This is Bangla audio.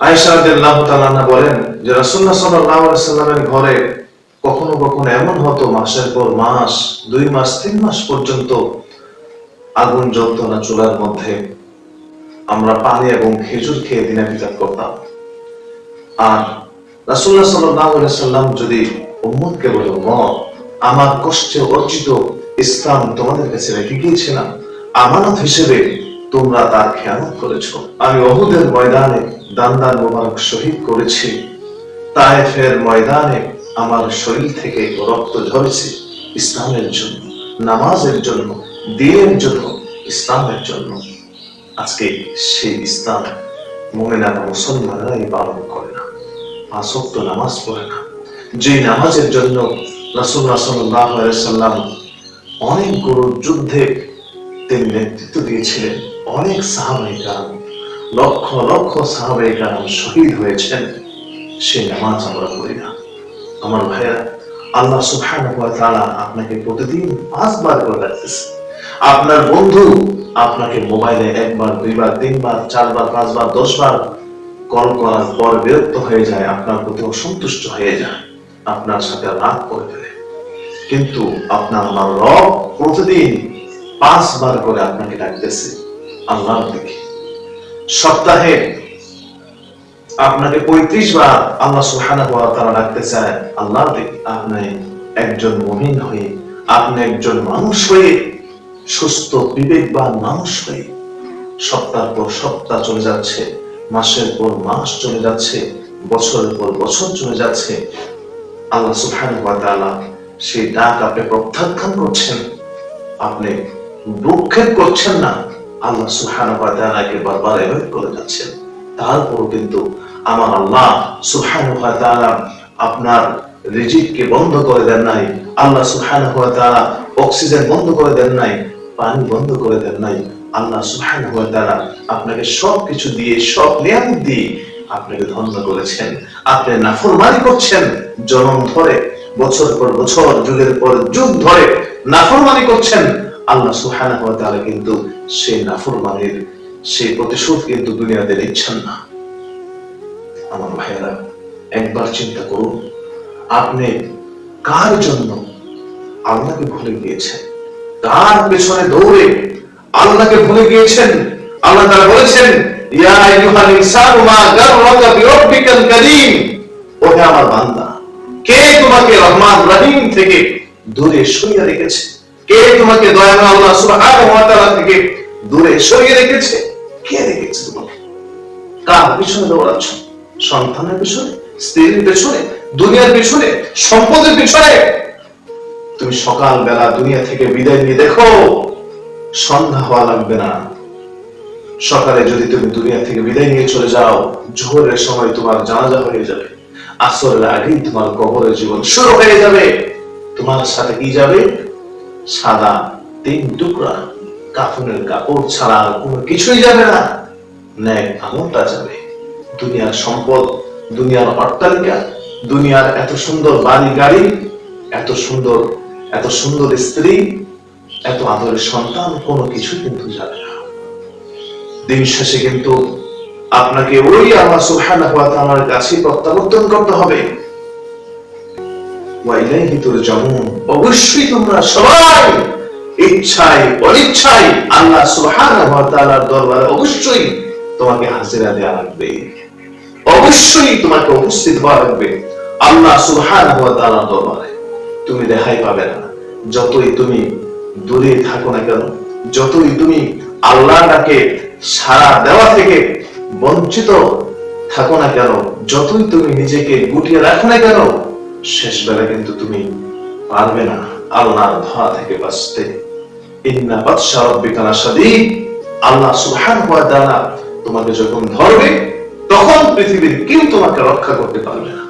আয়েশা রাদিয়াল্লাহু বলেন যে রাসূলুল্লাহ সাল্লামের ঘরে কখনো কখনো এমন হতো মাসের পর মাস, দুই মাস, তিন মাস পর্যন্ত আগুন জ্বলত না চুলার মধ্যে। আমরা পানি এবং খেজুর খেয়ে দিনাতিপাত করতাম। আর রাসূলুল্লাহ সাল্লাল্লাহু আলাইহি সাল্লাম যদি উম্মতকে বলে, উম্মত, আমার কষ্টে অর্জিত ইসলাম তোমাদের কাছে রেখে গিয়েছিলাম। আমানত হিসেবে তোমরা তার খেয়ানত করেছ। আমি অহুদের ময়দানে দান দান মোবারক শহীদ করেছি। তায়েফের ময়দানে আমার শরীর থেকে রক্ত ঝরেছে ইসলামের জন্য, নামাজের জন্য, দিনের জন্য, ইসলামের জন্য। আজকে সেই ইসলাম মোমেনারা মুসলমানরাই পালন করে না আসক্ত নামাজ পড়ে না। যে নামাজের জন্য সাল্লাল্লাহু আলাইহি সাল্লাম অনেকগুলো যুদ্ধে তিনি নেতৃত্ব দিয়েছিলেন, অনেক সাহাবাই কারাম লক্ষ লক্ষ সাহাবাই কারাম শহীদ হয়েছেন। সেই নামাজ আমরা পড়ি না। আমার ভাইয়া আল্লাহ ওয়া আপনাকে প্রতিদিন পাঁচবার করে রাখতেছে আপনার বন্ধু আপনাকে মোবাইলে একবার, দুইবার, তিনবার, চারবার, পাঁচবার, দশবার কল করার পর বিরক্ত হয়ে যায়, আপনার প্রতি অসন্তুষ্ট হয়ে যায়, আপনার সাথে রাগ করে ফেলে। কিন্তু আপনার আমার রব প্রতিদিন পাঁচবার করে আপনাকে ডাকতেছে, আল্লাহর দিকে। সপ্তাহে আপনাকে পঁয়ত্রিশ বার আল্লাহ সুহানা হওয়া তারা ডাকতে চায়, আল্লাহর দিকে আপনি একজন মমিন হয়ে, আপনি একজন মানুষ হয়ে, সুস্থ, বিবেকবান মানুষ হয়ে সপ্তাহ পর সপ্তাহ চলে যাচ্ছে, মাসের পর মাস চলে যাচ্ছে, বছরের পর বছর চলে যাচ্ছে। আল্লাহ সুবহানাহু ওয়া তাআলা সেই ডাক আপনি প্রত্যাখ্যান করছেন, আপনি দুঃখের করছেন না। আল্লাহ ওয়া বারবার এভয়েড করে যাচ্ছেন। তারপর কিন্তু আমার আল্লাহ ওয়া আপনার রিজিককে বন্ধ করে দেন নাই, আল্লাহ অক্সিজেন বন্ধ করে দেন নাই, পানি বন্ধ করে দেন নাই, আল্লাহ তাআলা আপনাকে সব কিছু দিয়ে, সব নিয়ামত দিয়ে আপনাকে ধন্য করেছেন। আপনি নাফরমানি করছেন জনম ধরে, বছর পর বছর, যুগের পর যুগ ধরে নাফরমানি করছেন। আল্লাহ সুবহানাহু ওয়া তাআলা কিন্তু সেই নাফরমানির, সেই প্রতিশোধ কিন্তু দুনিয়াতে নিচ্ছেন না। আমার ভাইয়েরা, একবার চিন্তা করুন, আপনি কার জন্য আল্লাহকে ভুলে গিয়েছেন? কার পেছনে দৌড়ে আল্লাহকে ভুলে গিয়েছেন? আল্লাহ তাআলা বলেছেন, ইয়া আইয়ুহাল ইনসানু মা গাররাকা বিরাব্বিকাল কারীম। ওহে আমার বান্দা। কে তোমাকে রহমান রহিম থেকে দূরে সরিয়ে রেখেছে? কে তোমাকে দয়াময় আল্লাহ সুবহানাহু ওয়া তাআলা থেকে দূরে সরিয়ে রেখেছে? কে রেখেছে তোমাকে? কার পিছনে দৌড়াচ্ছ? সন্তানের পিছনে? স্ত্রীর পেছনে? দুনিয়ার পিছনে? সম্পদের পিছনে? তুমি সকাল বেলা দুনিয়া থেকে বিদায় নিয়ে দেখো, সন্ধ্যা হওয়া লাগবে না। সকালে যদি তুমি দুনিয়া থেকে বিদায় নিয়ে চলে যাও, জোহরের সময় তোমার জানাজা হয়ে যাবে। আসরের আগেই তোমার কবরের জীবন শুরু হয়ে যাবে। তোমার সাথে কি যাবে? সাদা তিন টুকরা কাফনের কাপড় ছাড়া আর কোনো কিছুই যাবে না। ন্যাক আমলটা যাবে। দুনিয়ার সম্পদ, দুনিয়ার অট্টালিকা, দুনিয়ার এত সুন্দর বাড়ি গাড়ি, এত সুন্দর এত সুন্দর স্ত্রী, এত আদরের সন্তান, কোনো কিছু কিন্তু যাবে না। দিন শেষে কিন্তু আপনাকে ওই আল্লাহ সুবহানাহু ওয়া তাআলার কাছে প্রত্যাবর্তন করতে হবে। অবশ্যই তোমরা সবাই ইচ্ছায়, অনিচ্ছায় আল্লাহ দরবারে অবশ্যই তোমাকে হাজিরা লাগবে। অবশ্যই তোমাকে উপস্থিত হওয়া লাগবে আল্লাহ দরবারে। তুমি দেখাই পাবে না। যতই তুমি দূরে থাকো না কেন, যতই তুমি আল্লাহটাকে সারা দেওয়া থেকে বঞ্চিত থাকো না কেন, যতই তুমি নিজেকে গুটিয়ে রাখো না কেন শেষ বেলা কিন্তু তুমি পারবে না আল্লাহর ধোয়া থেকে বাঁচতে। ইন্না বাদশা রব্বিকা আল্লাহ সুবহানাহু ওয়া তোমাকে যখন ধরবে, তখন পৃথিবীর কেউ তোমাকে রক্ষা করতে পারবে না।